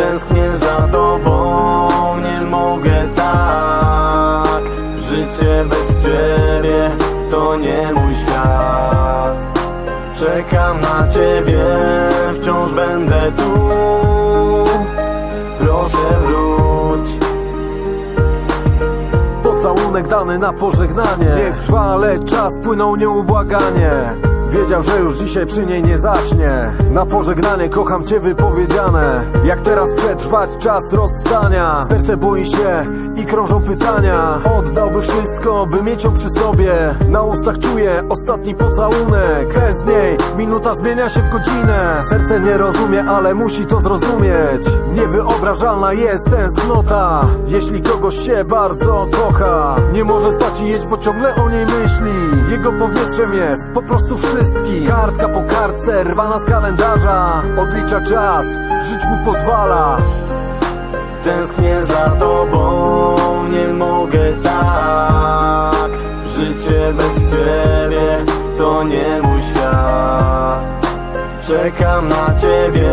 Tęsknię za tobą, nie mogę tak. Życie bez ciebie to nie mój świat. Czekam na ciebie, wciąż będę tu. Proszę wróć. Pocałunek dany na pożegnanie. Niech trwa, lecz czas płynął nieubłaganie Wiedział, że już dzisiaj przy niej nie zaśnie. Na pożegnanie kocham cię wypowiedziane. Jak teraz przetrwać czas rozstania? Serce boi się i krążą pytania. Oddałby wszystko, by mieć ją przy sobie. Na ustach czuję ostatni pocałunek. Bez niej minuta zmienia się w godzinę. Serce nie rozumie, ale musi to zrozumieć. Niewyobrażalna jest tęsknota. Jeśli kogoś się bardzo kocha Nie może spać i jeść, bo ciągle o niej myśli. Jego powietrzem jest po prostu wszystkim. Kartka po kartce, rwana z kalendarza. Odlicza czas, żyć mu pozwala. Tęsknię za tobą, nie mogę tak. Życie bez ciebie to nie mój świat. Czekam na ciebie,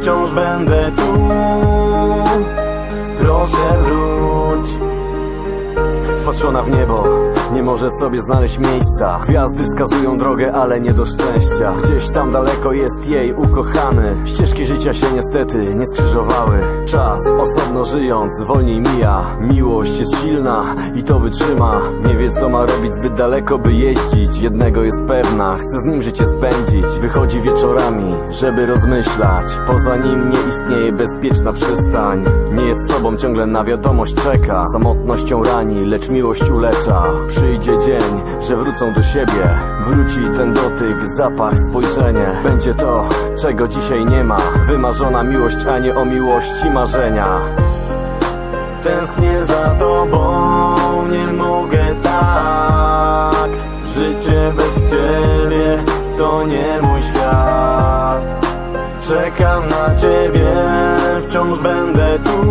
wciąż będę tu. Proszę wróć. Wpatrzona w niebo, nie może sobie znaleźć miejsca. Gwiazdy wskazują drogę, ale nie do szczęścia. Gdzieś tam daleko jest jej ukochany. Ścieżki życia się niestety nie skrzyżowały. Czas, osobno żyjąc, wolniej mija. Miłość jest silna i to wytrzyma. Nie wie co ma robić zbyt daleko, by jeździć. Jednego jest pewna, chce z nim życie spędzić. Wychodzi wieczorami, żeby rozmyślać. Poza nim nie istnieje bezpieczna przystań. Nie jest sobą, ciągle na wiadomość czeka. Samotnością rani, lecz miłość ulecza Przyjdzie dzień, że wrócą do siebie. Wróci ten dotyk, zapach, spojrzenie. Będzie to, czego dzisiaj nie ma. Wymarzona miłość, a nie o miłości marzenia. Tęsknię za tobą, nie mogę tak. Życie bez ciebie to nie mój świat. Czekam na ciebie, wciąż będę tu